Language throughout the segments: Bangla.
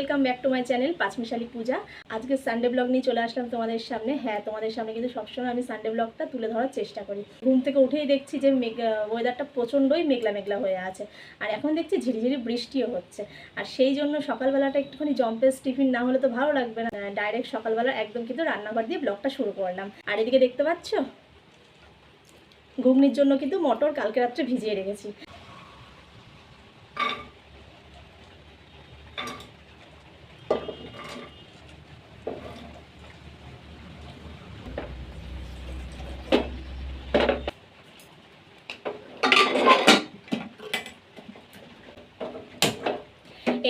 Welcome back to my channel পাঁচমিশালি পূজা আজকে সানডে ব্লগ নিয়ে চলে আসলাম তোমাদের সামনে। হ্যাঁ তোমাদের সামনে কিন্তু সবসময় আমি সানডে ব্লগটা তুলে ধরার চেষ্টা করি। ঘুম থেকে উঠেই দেখছি যে মেঘ ওয়েদারটা প্রচণ্ডই মেঘলা মেঘলা হয়ে আছে। আর এখন দেখছি ঝিরিঝিরি বৃষ্টিও হচ্ছে। আর সেই জন্য সকালবেলাটা একটুখানি জম্পেস টিফিন না হলে তো ভালো লাগবে না। ডাইরেক্ট সকালবেলা একদম কিন্তু রান্নাঘর দিয়ে ব্লগটা শুরু করলাম। আর এদিকে দেখতে পাচ্ছ? ঘুগনির জন্য কিন্তু মটর কালকে রাত্রে ভিজিয়ে রেখেছি।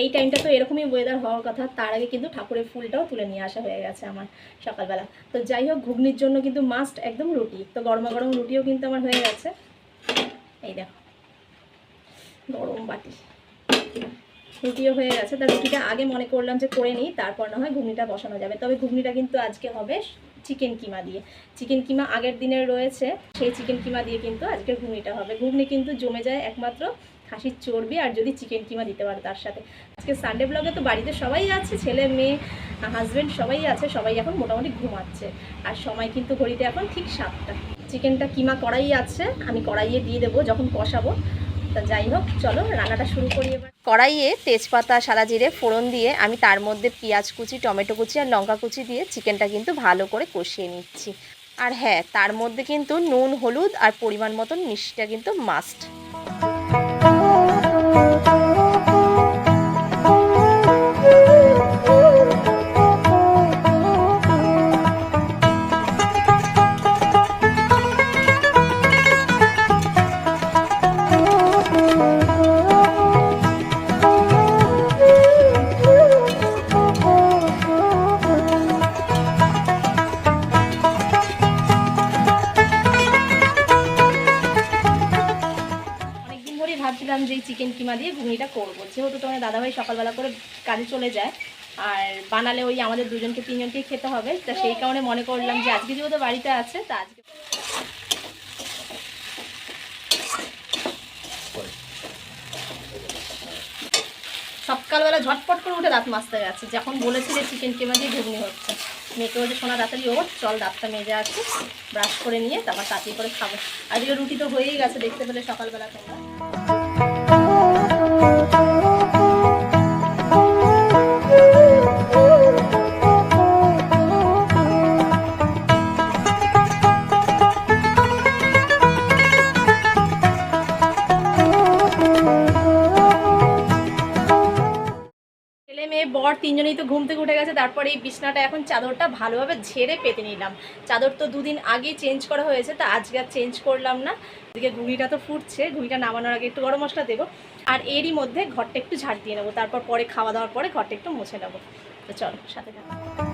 এই টাইমটা তো এরকমই ওয়েদার হওয়ার কথা। তার আগে কিন্তু ঠাকুরের ফুলটাও তুলে নিয়ে আসা হয়ে গেছে আমার সকালবেলা। তো যাই হোক, ঘুগনির জন্য কিন্তু মাস্ট একদম রুটি। তো গরমা গরম রুটিও কিন্তু আমার হয়ে গেছে। এই দেখো, গরম বাটি রুটিও হয়ে গেছে। তা রুটিটা আগে মনে করলাম যে করে নিই, তারপর না হয় ঘুগনিটা বসানো যাবে। তবে ঘুগনিটা কিন্তু আজকে হবে চিকেন কিমা দিয়ে। চিকেন কিমা আগের দিনের রয়েছে, সেই চিকেন কিমা দিয়ে কিন্তু আজকের ঘুগনিটা হবে। ঘুগনি কিন্তু জমে যায় একমাত্র খাসির চর্বি আর যদি চিকেন কিমা দিতে পারে তার সাথে। আজকে সানডে ব্লগে তো বাড়িতে সবাই আছে, ছেলে, মেয়ে হাজব্যান্ড সবাই আছে, সবাই এখন মোটামুটি ঘুমাচ্ছে। আর সময় কিন্তু ঘড়িতে এখন ঠিক সাতটা। চিকেনটা কিমা কড়াই আছে, আমি কড়াইয়ে দিয়ে দেবো, যখন কষাবো। তা যাই হোক, চলো রান্নাটা শুরু করি এবার। কড়াইয়ে তেজপাতা, সাদা জিরে, ফোড়ন দিয়ে আমি তার মধ্যে পেঁয়াজ কুচি, টমেটো কুচি আর লঙ্কা কুচি দিয়ে চিকেনটা কিন্তু ভালো করে কষিয়ে নিচ্ছি। আর হ্যাঁ তার মধ্যে কিন্তু নুন, হলুদ আর পরিমাণ মতন মিষ্টিটা কিন্তু মাস্ট Thank you. ভাবছিলাম যে চিকেন কিমা দিয়ে ঘুগনিটা করব। যেহেতু তোমার দাদাভাই সকালবেলা করে কাজে চলে যায়, আর বানালে ওই আমাদের দুজনকে, তিনজনকেই খেতে হবে, তা সেই কারণে মনে করলাম যে আজকে যেহেতু বাড়িতে আছে, তা আজকে সকালবেলা ঝটপট করে উঠে দাঁত মাজতে গেছে। যখন বলেছি যে চিকেন কিমা দিয়ে ঘুগনি হচ্ছে, মেয়েকে বলছে, সোনা তাড়াতাড়ি ওর চল দাঁতটা মেজে আছে ব্রাশ করে নিয়ে তারপর তাড়াতাড়ি করে খাব। আজকে রুটি তো হয়েই গেছে, দেখতে পেলে সকালবেলা তোমরা। বর তিনজনেই তো ঘুম থেকে উঠে গেছে, তারপরে এই বিছনাটা এখন চাদরটা ভালোভাবে ঝেড়ে পেতে নিলাম। চাদর তো দুদিন আগেই চেঞ্জ করা হয়েছে, তা আজকে আর চেঞ্জ করলাম না। এদিকে ঘুড়িটা তো ফুটছে ঘুড়িটা নামানোর আগে একটু গরম মশলা দেবো। আর এরই মধ্যে ঘরটা একটু ঝাড় দিয়ে নেব, তারপর পরে খাওয়া দাওয়ার পরে ঘরটা একটু মুছে নেব। তো চলো, সাথে থাকো।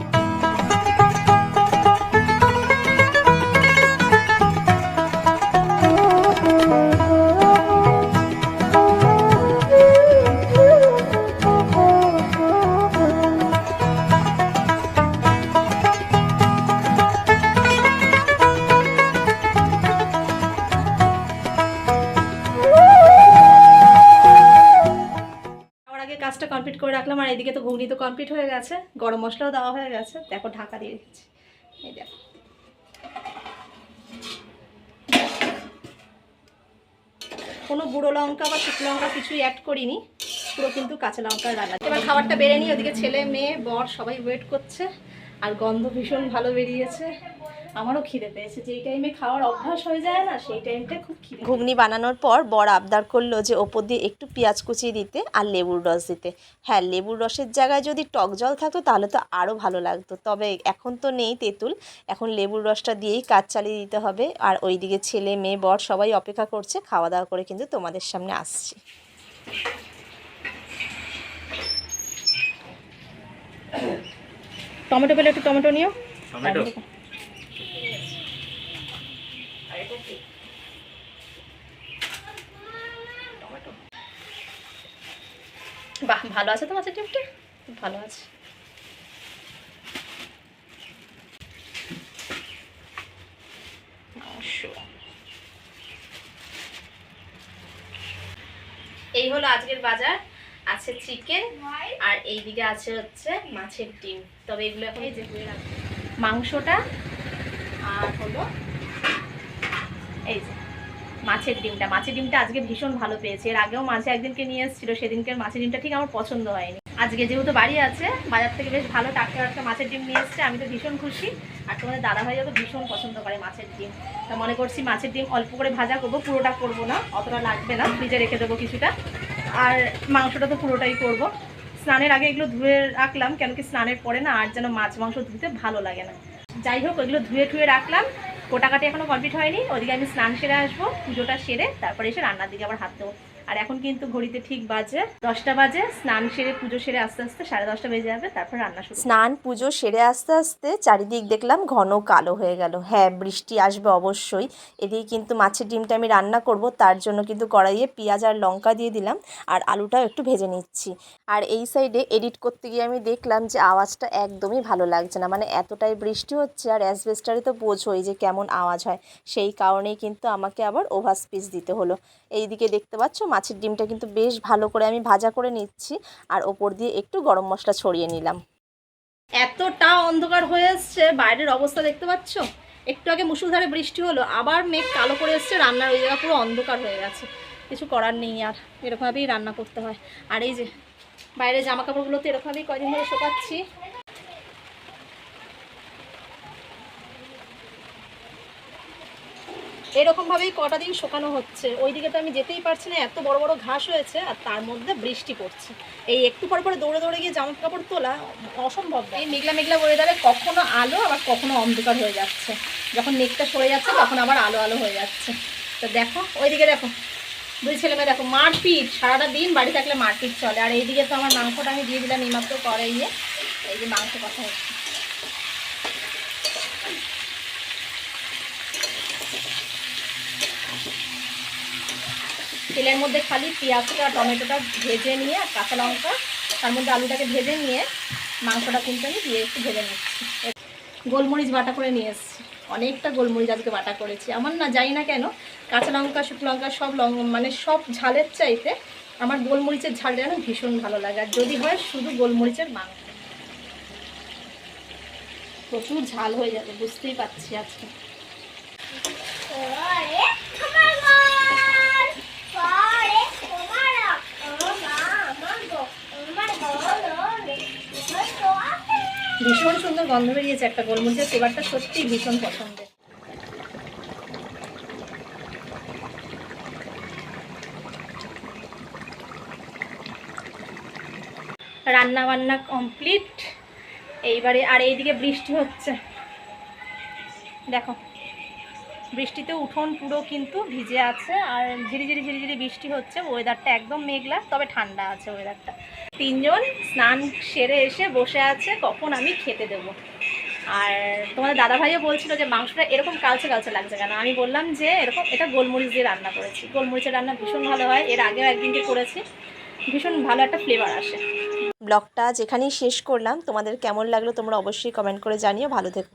রাখলাম আর এদিকে তো ঘুগনি তো কমপ্লিট হয়ে গেছে। গরম মশলাও দেওয়া হয়ে গেছে। দেখো, ঢাকা দিয়ে রেখেছি। এই দেখো। কোনো গুঁড়ো লঙ্কা বা শুকনো লঙ্কা কিছুই অ্যাড করিনি। পুরো কিন্তু কাঁচা লঙ্কার রান্না। এবার খাবারটা বেড়ে নিই। ওদিকে ছেলে, মেয়ে, বর সবাই ওয়েট করছে। আর গন্ধ ভীষণ ভালো বেরিয়েছে। আমারও খিদে পেয়েছে। যেই টাইমে খাওয়ার অভ্যাস হয়ে যায় না সেই টাইমটা খুব খিদে ঘুগনি বানানোর পর বর আবদার করল যে ওপর দিয়ে একটু পেঁয়াজ কুচিয়ে দিতে আর লেবুর রস দিতে। হ্যাঁ লেবুর রসের জায়গায় যদি টক জল থাকতো তাহলে তো আরও ভালো লাগতো। তবে এখন তো নেই তেঁতুল। এখন লেবুর রসটা দিয়েই কাজ চালিয়ে দিতে হবে। আর ওইদিকে ছেলে মেয়ে বর সবাই অপেক্ষা করছে। খাওয়া দাওয়া করে কিন্তু তোমাদের সামনে আসছি। টমেটো পেলে একটু টমেটো নিও। টমেটো? বাহ, ভালো আছে তো মাছের খুব ভালো আছে। এই হলো আজকের বাজার, আছে চিকেন আর এইদিকে আছে হচ্ছে মাছের ডিম। তবে এগুলো এখন এই যে মাংসটা আর হলো এই যে। মাছের ডিমটা। মাছের ডিমটা আজকে ভীষণ ভালো পেয়েছে। এর আগেও মাঝে একদিনকে নিয়ে এসেছিল সেদিনকে মাছের ডিমটা ঠিক আমার পছন্দ হয়নি। আজকে যেহেতু বাড়ি আছে, বাজার থেকে বেশ ভালো টাটকা টাটকা মাছের ডিম নিয়ে এসছে, আমি তো ভীষণ খুশি। আর তোমাদের দাদা ভাইও তো ভীষণ পছন্দ করে মাছের ডিম। তা মনে করছি মাছের ডিম অল্প করে ভাজা করব, পুরোটা করব না, অতটা লাগবে না, ফ্রিজে রেখে দেবো কিছুটা। আর মাংসটা তো পুরোটাই করব। স্নানের আগে এগুলো ধুয়ে রাখলাম, কেন কি স্নানের পরে না আর যেন মাছ মাংস ধুতে ভালো লাগে না। যাই হোক ওইগুলো ধুয়ে টুয়ে রাখলাম। কোটাকাটি এখনও কমপ্লিট হয়নি। ওদিকে আমি স্নান সেরে আসব, পুজোটা সেরে তারপরে এসে রান্নার দিকে আবার হাত দেবো। আর এখন কিন্তু ঘড়িতে ঠিক বাজে দশটা বাজে, স্নান সেরে পুজো সেরে আস্তে আস্তে সাড়ে দশটা বেজে যাবে, তারপর রান্না শুরু স্নান, পুজো সেরে আস্তে আস্তে চারিদিক দেখলাম ঘন কালো হয়ে গেল। হ্যাঁ বৃষ্টি আসবে অবশ্যই। এদিকে কিন্তু মাছের ডিমটা আমি রান্না করব, তার জন্য কিন্তু কড়াইয়ে পেঁয়াজ আর লঙ্কা দিয়ে দিলাম আর আলুটাও একটু ভেজে নিচ্ছি। আর এই সাইডে এডিট করতে গিয়ে আমি দেখলাম যে আওয়াজটা একদমই ভালো লাগছে না মানে এতটাই বৃষ্টি হচ্ছে আর অ্যাসবেস্টারে তো বোঝোই যে কেমন আওয়াজ হয়। সেই কারণেই কিন্তু আমাকে আবার ওভার স্পিচ দিতে হলো। এইদিকে দেখতে পাচ্ছ মাছের ডিমটা কিন্তু বেশ ভালো করে আমি ভাজা করে নিচ্ছি আর ওপর দিয়ে একটু গরম মশলা ছড়িয়ে নিলাম। এতটা অন্ধকার হয়ে এসছে, বাইরের অবস্থা দেখতে পাচ্ছ? একটু আগে মুসুলধারে বৃষ্টি হলো, আবার মেঘ কালো করে এসছে, রান্নার ওই জায়গা পুরো অন্ধকার হয়ে গেছে। কিছু করার নেই আর, এরকমভাবেই রান্না করতে হয়। আর এই যে বাইরে জামা কাপড়গুলো তো এরকমভাবেই কয়দিন ধরে শোকাচ্ছি। এরকমভাবেই কটা দিন শোকানো হচ্ছে। ওইদিকে তো আমি যেতেই পারছি না, এত বড় বড় ঘাস হয়েছে আর তার মধ্যে বৃষ্টি পড়ছে। এই একটু পর পরে দৌড়ে দৌড়ে গিয়ে জামা কাপড় তোলা অসম্ভব এই মেঘলা মেঘলা ওয়েদারে কখনো আলো, আবার কখনো অন্ধকার হয়ে যাচ্ছে। যখন মেঘটা সরে যাচ্ছে, তখন আবার আলো আলো হয়ে যাচ্ছে। তো দেখো, ওইদিকে দেখো, দুই ছেলে মেয়ে দেখো, মারপিট। সারাটা দিন বাড়ি থাকলে মারপিট চলে। আর এইদিকে তো আমার মাংসটা আমি দিয়ে দিলাম, এইমাত্র করাইয়ে এই যে মাংস কথা হচ্ছে। তেলের মধ্যে খালি পেঁয়াজটা আর টমেটোটা ভেজে নিয়ে আর কাঁচা লঙ্কা, তার মধ্যে আলুটাকে ভেজে নিয়ে মাংসটা কিন্তু আমি দিয়ে একটু ভেজে নিচ্ছি। গোলমরিচ বাটা করে নিয়ে এসেছি। অনেকটা গোলমরিচ আজকে বাটা করেছি। আমার না জানি না কেন, কাঁচা লঙ্কা, শুকনো লঙ্কা সব লং মানে সব ঝালের চাইতে আমার গোলমরিচের ঝালটা যেন ভীষণ ভালো লাগে। আর যদি হয় শুধু গোলমরিচের মাংস। প্রচুর ঝাল হয়ে যাবে, বুঝতেই পারছি আজকে। ভীষণ সুন্দর গন্ধ বেরিয়েছে একটা গোলমরিচের ফ্লেভারটা সত্যিই ভীষণ পছন্দের। রান্না বান্না কমপ্লিট এইবারে আর এইদিকে বৃষ্টি হচ্ছে। দেখো। বৃষ্টিতে উঠোন পুরো কিন্তু ভিজে আছে আর ঝিরিঝিরি ঝিরিঝিরি বৃষ্টি হচ্ছে ওয়েদারটা একদম মেঘলা, তবে ঠান্ডা আছে ওয়েদারটা তিনজন স্নান সেরে এসে বসে আছে, কখন আমি খেতে দেবো। আর তোমাদের দাদা ভাইও বলছিল যে মাংসটা এরকম কালচে কালচে লাগছে কেন? আমি বললাম যে এরকম, এটা গোলমরিচ দিয়ে রান্না করেছি। গোলমরিচের রান্না ভীষণ ভালো হয়, এর আগেও একদিনকে করেছি, ভীষণ ভালো একটা ফ্লেভার আসে। ব্লগটা যেখানেই শেষ করলাম, তোমাদের কেমন লাগল তোমরা অবশ্যই কমেন্ট করে জানিও, ভালো থেকো।